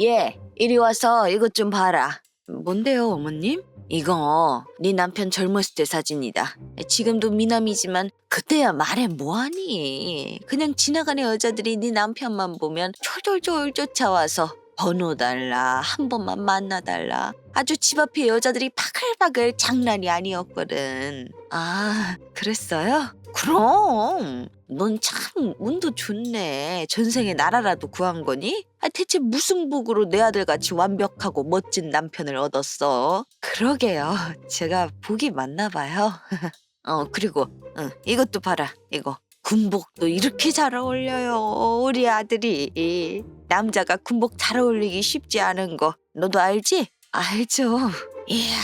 예, 이리 와서 이것 좀 봐라. 뭔데요, 어머님? 이거 네 남편 젊었을 때 사진이다. 지금도 미남이지만 그때야 말해 뭐하니? 그냥 지나가는 여자들이 네 남편만 보면 철철철 쫓아와서 번호 달라, 한 번만 만나달라. 아주 집 앞에 여자들이 파글파글 장난이 아니었거든. 아, 그랬어요? 그럼 넌 참 운도 좋네. 전생에 나라라도 구한 거니? 아, 대체 무슨 복으로 내 아들같이 완벽하고 멋진 남편을 얻었어? 그러게요. 제가 복이 많나 봐요. 어, 그리고 응, 이것도 봐라. 이거 군복도 이렇게 잘 어울려요. 우리 아들이 남자가 군복 잘 어울리기 쉽지 않은 거 너도 알지? 알죠. 이야,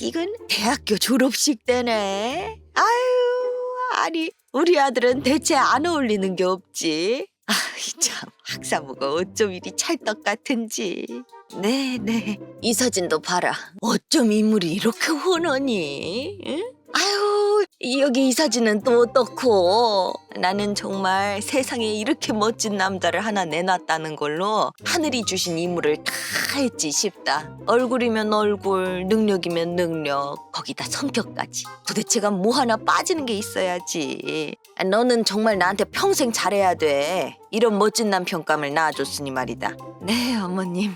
이건 대학교 졸업식 때네. 아유, 아니 우리 아들은 대체 안 어울리는 게 없지. 아, 참 학사모가 어쩜 이리 찰떡 같은지. 네, 네. 이 사진도 봐라. 어쩜 인물이 이렇게 훤하니? 응? 여기 이 사진은 또 어떻고? 나는 정말 세상에 이렇게 멋진 남자를 하나 내놨다는 걸로 하늘이 주신 임무를 다 했지 싶다. 얼굴이면 얼굴, 능력이면 능력, 거기다 성격까지. 도대체가 뭐 하나 빠지는 게 있어야지. 아, 너는 정말 나한테 평생 잘해야 돼. 이런 멋진 남편감을 낳아줬으니 말이다. 네, 어머님.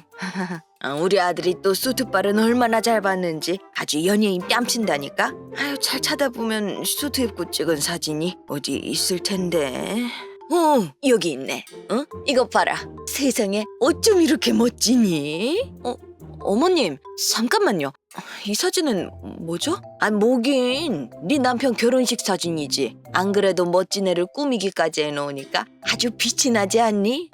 어, 우리 아들이 또 수트빨은 얼마나 잘 봤는지 아주 연예인 뺨친다니까. 아유 잘 찾아보면 수트 입고 찍은 사진이 어디 있을 텐데. 어 여기 있네. 어 이거 봐라. 세상에 어쩜 이렇게 멋지니? 어 어머님 잠깐만요. 이 사진은 뭐죠? 아 뭐긴 네 남편 결혼식 사진이지. 안 그래도 멋진 애를 꾸미기까지 해놓으니까 아주 빛이 나지 않니?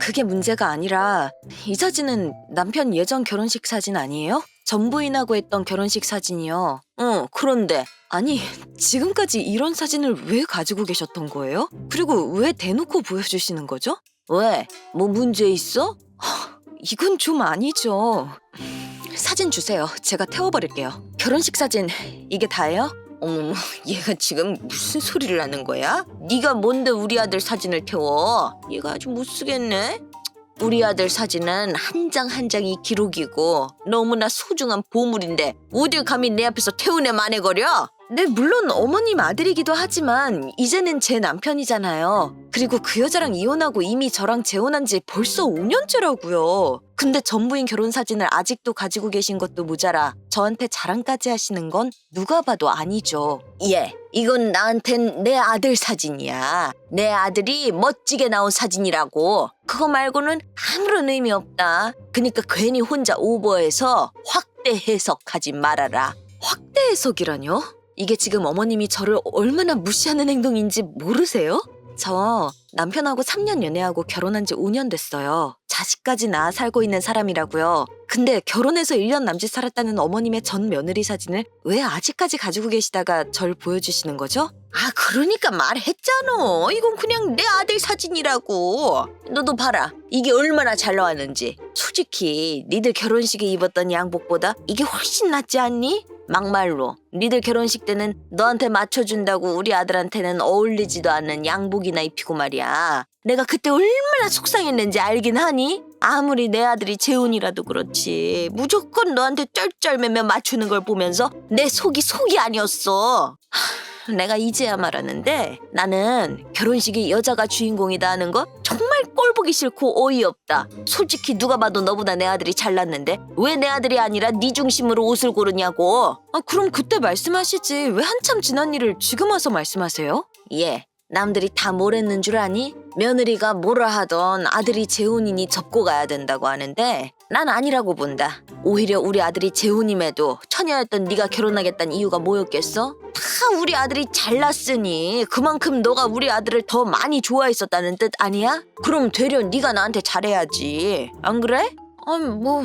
그게 문제가 아니라 이 사진은 남편 예전 결혼식 사진 아니에요? 전 부인하고 했던 결혼식 사진이요. 응, 그런데 아니 지금까지 이런 사진을 왜 가지고 계셨던 거예요? 그리고 왜 대놓고 보여주시는 거죠? 왜? 뭐 문제 있어? 하, 이건 좀 아니죠. 사진 주세요. 제가 태워버릴게요. 결혼식 사진 이게 다예요? 어머머, 얘가 지금 무슨 소리를 하는 거야? 네가 뭔데 우리 아들 사진을 태워? 얘가 아주 못 쓰겠네. 우리 아들 사진은 한 장 한 장이 기록이고 너무나 소중한 보물인데 어딜 감히 내 앞에서 태우네 만해거려? 네, 물론 어머님 아들이기도 하지만 이제는 제 남편이잖아요. 그리고 그 여자랑 이혼하고 이미 저랑 재혼한 지 벌써 5년째라고요. 근데 전부인 결혼 사진을 아직도 가지고 계신 것도 모자라 저한테 자랑까지 하시는 건 누가 봐도 아니죠. 예, 이건 나한텐 내 아들 사진이야. 내 아들이 멋지게 나온 사진이라고. 그거 말고는 아무런 의미 없다. 그니까 괜히 혼자 오버해서 확대 해석하지 말아라. 확대 해석이라뇨? 이게 지금 어머님이 저를 얼마나 무시하는 행동인지 모르세요? 저 남편하고 3년 연애하고 결혼한 지 5년 됐어요. 자식까지 낳아 살고 있는 사람이라고요. 근데 결혼해서 1년 남짓 살았다는 어머님의 전 며느리 사진을 왜 아직까지 가지고 계시다가 절 보여주시는 거죠? 아, 그러니까 말했잖아. 이건 그냥 내 아들 사진이라고. 너도 봐라. 이게 얼마나 잘 나왔는지. 솔직히 니들 결혼식에 입었던 양복보다 이게 훨씬 낫지 않니? 막말로 니들 결혼식 때는 너한테 맞춰준다고 우리 아들한테는 어울리지도 않는 양복이나 입히고 말이야. 내가 그때 얼마나 속상했는지 알긴 하니? 아무리 내 아들이 재혼이라도 그렇지. 무조건 너한테 쩔쩔매며 맞추는 걸 보면서 내 속이 속이 아니었어. 하, 내가 이제야 말하는데 나는 결혼식이 여자가 주인공이다 하는 거 정말 꼴 보기 싫고 어이없다. 솔직히 누가 봐도 너보다 내 아들이 잘났는데 왜 내 아들이 아니라 네 중심으로 옷을 고르냐고. 아 그럼 그때 말씀하시지 왜 한참 지난 일을 지금 와서 말씀하세요? 예. 남들이 다 뭐랬는 줄 아니? 며느리가 뭐라 하던 아들이 재혼이니 접고 가야 된다고 하는데 난 아니라고 본다. 오히려 우리 아들이 재혼임에도 처녀였던 네가 결혼하겠다는 이유가 뭐였겠어? 다 우리 아들이 잘났으니 그만큼 너가 우리 아들을 더 많이 좋아했었다는 뜻 아니야? 그럼 되려 네가 나한테 잘해야지. 안 그래? 아니 뭐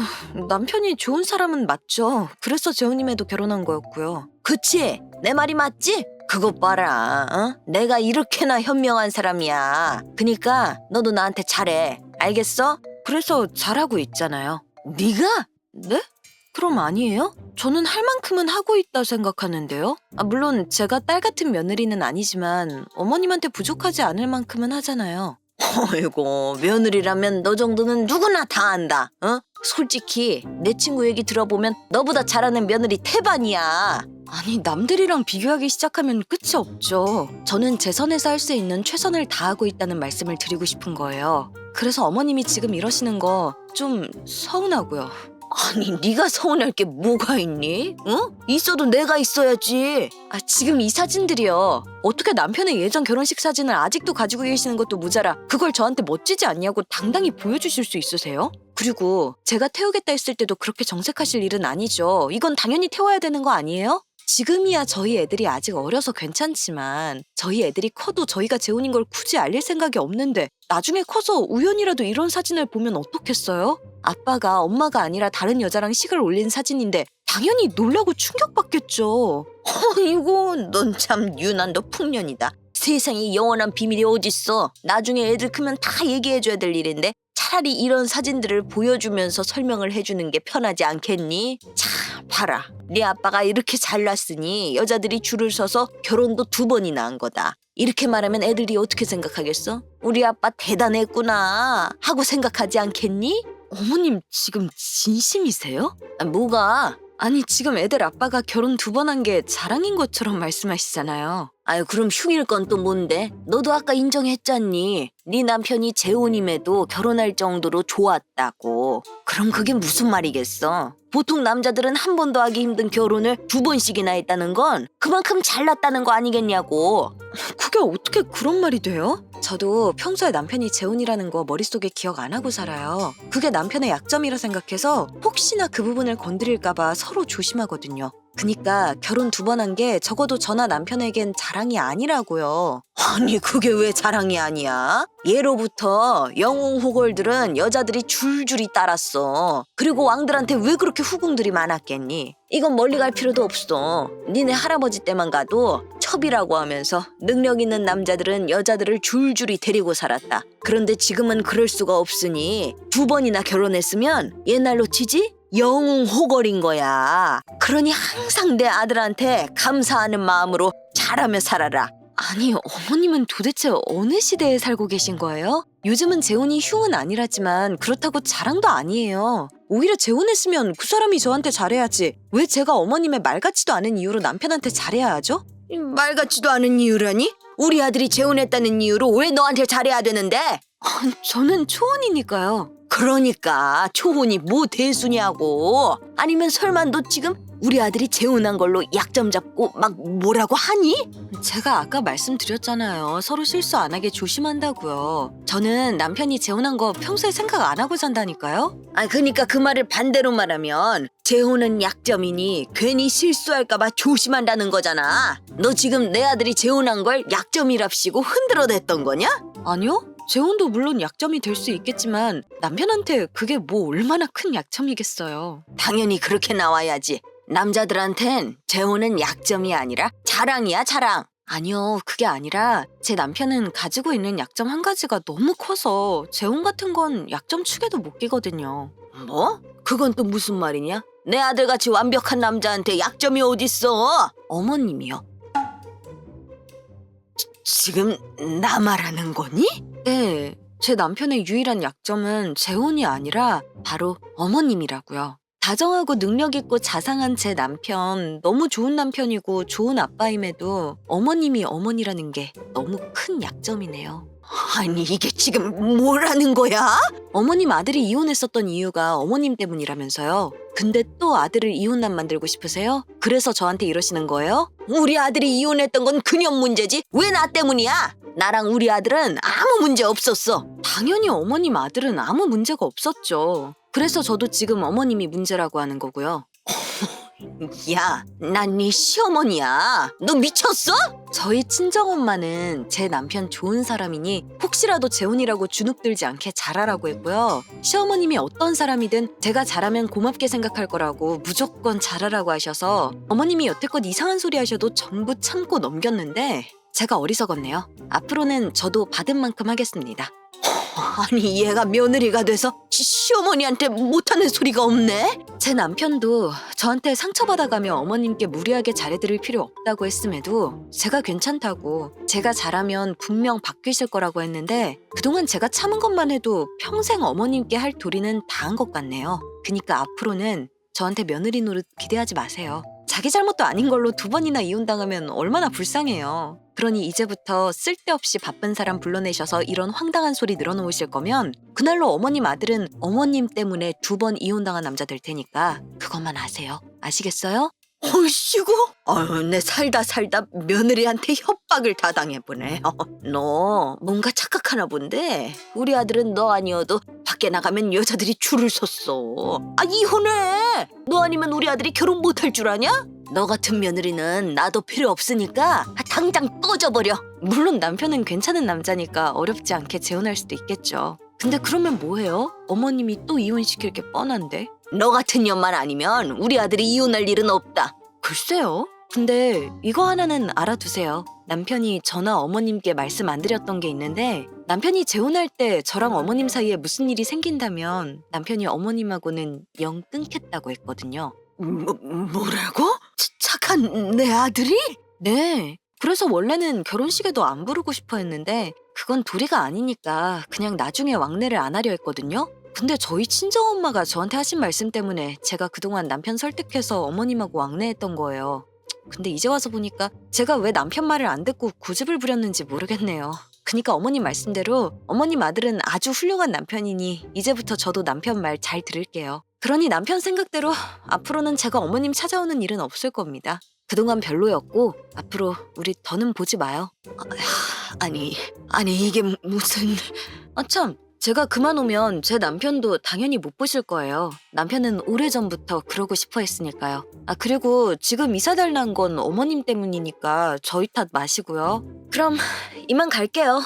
남편이 좋은 사람은 맞죠. 그래서 재혼임에도 결혼한 거였고요. 그치? 내 말이 맞지? 그것 봐라, 어? 내가 이렇게나 현명한 사람이야. 그니까 너도 나한테 잘해. 알겠어? 그래서 잘하고 있잖아요. 네가? 네? 그럼 아니에요? 저는 할 만큼은 하고 있다 생각하는데요. 아, 물론 제가 딸 같은 며느리는 아니지만 어머님한테 부족하지 않을 만큼은 하잖아요. 어이고 며느리라면 너 정도는 누구나 다 안다. 어? 솔직히 내 친구 얘기 들어보면 너보다 잘하는 며느리 태반이야. 아니 남들이랑 비교하기 시작하면 끝이 없죠. 저는 제 선에서 할 수 있는 최선을 다하고 있다는 말씀을 드리고 싶은 거예요. 그래서 어머님이 지금 이러시는 거 좀 서운하고요. 아니 네가 서운할 게 뭐가 있니? 어? 있어도 내가 있어야지. 아 지금 이 사진들이요. 어떻게 남편의 예전 결혼식 사진을 아직도 가지고 계시는 것도 모자라 그걸 저한테 멋지지 않냐고 당당히 보여주실 수 있으세요? 그리고 제가 태우겠다 했을 때도 그렇게 정색하실 일은 아니죠. 이건 당연히 태워야 되는 거 아니에요? 지금이야 저희 애들이 아직 어려서 괜찮지만 저희 애들이 커도 저희가 재혼인 걸 굳이 알릴 생각이 없는데 나중에 커서 우연이라도 이런 사진을 보면 어떻겠어요? 아빠가 엄마가 아니라 다른 여자랑 식을 올린 사진인데 당연히 놀라고 충격받겠죠. 어이구 넌참 유난도 풍년이다. 세상에 영원한 비밀이 어딨어. 나중에 애들 크면 다 얘기해줘야 될 일인데 차라리 이런 사진들을 보여주면서 설명을 해주는 게 편하지 않겠니? 자, 봐라. 네 아빠가 이렇게 잘났으니 여자들이 줄을 서서 결혼도 두 번이나 한 거다. 이렇게 말하면 애들이 어떻게 생각하겠어? 우리 아빠 대단했구나 하고 생각하지 않겠니? 어머님 지금 진심이세요? 아, 뭐가? 아니 지금 애들 아빠가 결혼 두 번 한 게 자랑인 것처럼 말씀하시잖아요. 아유 그럼 흉일 건 또 뭔데? 너도 아까 인정했잖니. 네 남편이 재혼임에도 결혼할 정도로 좋았다고. 그럼 그게 무슨 말이겠어? 보통 남자들은 한 번도 하기 힘든 결혼을 두 번씩이나 했다는 건 그만큼 잘났다는 거 아니겠냐고. 그게 어떻게 그런 말이 돼요? 저도 평소에 남편이 재혼이라는 거 머릿속에 기억 안 하고 살아요. 그게 남편의 약점이라 생각해서 혹시나 그 부분을 건드릴까봐 서로 조심하거든요. 그니까 결혼 두 번 한 게 적어도 저나 남편에겐 자랑이 아니라고요. 아니 그게 왜 자랑이 아니야? 예로부터 영웅 호걸들은 여자들이 줄줄이 따랐어. 그리고 왕들한테 왜 그렇게 후궁들이 많았겠니? 이건 멀리 갈 필요도 없어. 니네 할아버지 때만 가도 첩이라고 하면서 능력 있는 남자들은 여자들을 줄줄이 데리고 살았다. 그런데 지금은 그럴 수가 없으니 두 번이나 결혼했으면 옛날로 치지? 영웅 호걸인 거야. 그러니 항상 내 아들한테 감사하는 마음으로 잘하며 살아라. 아니, 어머님은 도대체 어느 시대에 살고 계신 거예요? 요즘은 재혼이 흉은 아니라지만 그렇다고 자랑도 아니에요. 오히려 재혼했으면 그 사람이 저한테 잘해야지. 왜 제가 어머님의 말 같지도 않은 이유로 남편한테 잘해야 하죠? 말 같지도 않은 이유라니? 우리 아들이 재혼했다는 이유로 왜 너한테 잘해야 되는데? 저는 초혼이니까요. 그러니까 초혼이 뭐 대수냐고. 아니면 설마 너 지금 우리 아들이 재혼한 걸로 약점 잡고 막 뭐라고 하니? 제가 아까 말씀드렸잖아요. 서로 실수 안 하게 조심한다고요. 저는 남편이 재혼한 거 평소에 생각 안 하고 산다니까요. 아, 그러니까 그 말을 반대로 말하면 재혼은 약점이니 괜히 실수할까봐 조심한다는 거잖아. 너 지금 내 아들이 재혼한 걸 약점이랍시고 흔들어댔던 거냐? 아니요. 재혼도 물론 약점이 될 수 있겠지만 남편한테 그게 뭐 얼마나 큰 약점이겠어요. 당연히 그렇게 나와야지. 남자들한텐 재혼은 약점이 아니라 자랑이야 자랑. 아니요, 그게 아니라 제 남편은 가지고 있는 약점 한 가지가 너무 커서 재혼 같은 건 약점 축에도 못 끼거든요. 뭐? 그건 또 무슨 말이냐? 내 아들같이 완벽한 남자한테 약점이 어딨어? 어머님이요. 지금 나 말하는 거니? 네, 제 남편의 유일한 약점은 재혼이 아니라 바로 어머님이라고요. 다정하고 능력 있고 자상한 제 남편, 너무 좋은 남편이고 좋은 아빠임에도 어머님이 어머니라는 게 너무 큰 약점이네요. 아니 이게 지금 뭐라는 거야? 어머님 아들이 이혼했었던 이유가 어머님 때문이라면서요. 근데 또 아들을 이혼남 만들고 싶으세요? 그래서 저한테 이러시는 거예요? 우리 아들이 이혼했던 건 그년 문제지 왜 나 때문이야? 나랑 우리 아들은 아무 문제 없었어. 당연히 어머님 아들은 아무 문제가 없었죠. 그래서 저도 지금 어머님이 문제라고 하는 거고요. 야, 난 네 시어머니야. 너 미쳤어? 저희 친정엄마는 제 남편 좋은 사람이니 혹시라도 재혼이라고 주눅들지 않게 잘하라고 했고요. 시어머님이 어떤 사람이든 제가 잘하면 고맙게 생각할 거라고 무조건 잘하라고 하셔서 어머님이 여태껏 이상한 소리 하셔도 전부 참고 넘겼는데 제가 어리석었네요. 앞으로는 저도 받은 만큼 하겠습니다. 아니 얘가 며느리가 돼서 시- 시어머니한테 못하는 소리가 없네. 제 남편도 저한테 상처받아가며 어머님께 무리하게 잘해드릴 필요 없다고 했음에도 제가 괜찮다고 제가 잘하면 분명 바뀌실 거라고 했는데 그동안 제가 참은 것만 해도 평생 어머님께 할 도리는 다 한 것 같네요. 그니까 앞으로는 저한테 며느리 노릇 기대하지 마세요. 자기 잘못도 아닌 걸로 두 번이나 이혼당하면 얼마나 불쌍해요. 그러니 이제부터 쓸데없이 바쁜 사람 불러내셔서 이런 황당한 소리 늘어놓으실 거면 그날로 어머님 아들은 어머님 때문에 두 번 이혼당한 남자 될 테니까 그것만 아세요. 아시겠어요? 어이씨고? 아유, 내 살다 살다 며느리한테 협박을 다 당해보네. 어, 너 뭔가 착각하나 본데 우리 아들은 너 아니어도 밖에 나가면 여자들이 줄을 섰어. 아 이혼해. 너 아니면 우리 아들이 결혼 못할 줄 아냐? 너 같은 며느리는 나도 필요 없으니까 당장 꺼져버려. 물론 남편은 괜찮은 남자니까 어렵지 않게 재혼할 수도 있겠죠. 근데 그러면 뭐해요? 어머님이 또 이혼시킬 게 뻔한데? 너 같은 년만 아니면 우리 아들이 이혼할 일은 없다. 글쎄요. 근데 이거 하나는 알아두세요. 남편이 저나 어머님께 말씀 안 드렸던 게 있는데 남편이 재혼할 때 저랑 어머님 사이에 무슨 일이 생긴다면 남편이 어머님하고는 영 끊겠다고 했거든요. 뭐, 뭐라고? 착한 내 아들이? 네. 그래서 원래는 결혼식에도 안 부르고 싶어 했는데 그건 도리가 아니니까 그냥 나중에 왕래를 안 하려 했거든요. 근데 저희 친정엄마가 저한테 하신 말씀 때문에 제가 그동안 남편 설득해서 어머님하고 왕래했던 거예요. 근데 이제 와서 보니까 제가 왜 남편 말을 안 듣고 고집을 부렸는지 모르겠네요. 그니까 어머님 말씀대로 어머님 아들은 아주 훌륭한 남편이니 이제부터 저도 남편 말 잘 들을게요. 그러니 남편 생각대로 앞으로는 제가 어머님 찾아오는 일은 없을 겁니다. 그동안 별로였고 앞으로 우리 더는 보지 마요. 아, 니 아니 이게 무슨 아참 제가 그만 오면 제 남편도 당연히 못 보실 거예요. 남편은 오래전부터 그러고 싶어 했으니까요. 아 그리고 지금 이사 달난 건 어머님 때문이니까 저희 탓 마시고요. 그럼 이만 갈게요.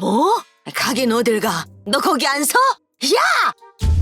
뭐? 가긴 어딜 가? 너 거기 안 서? 야!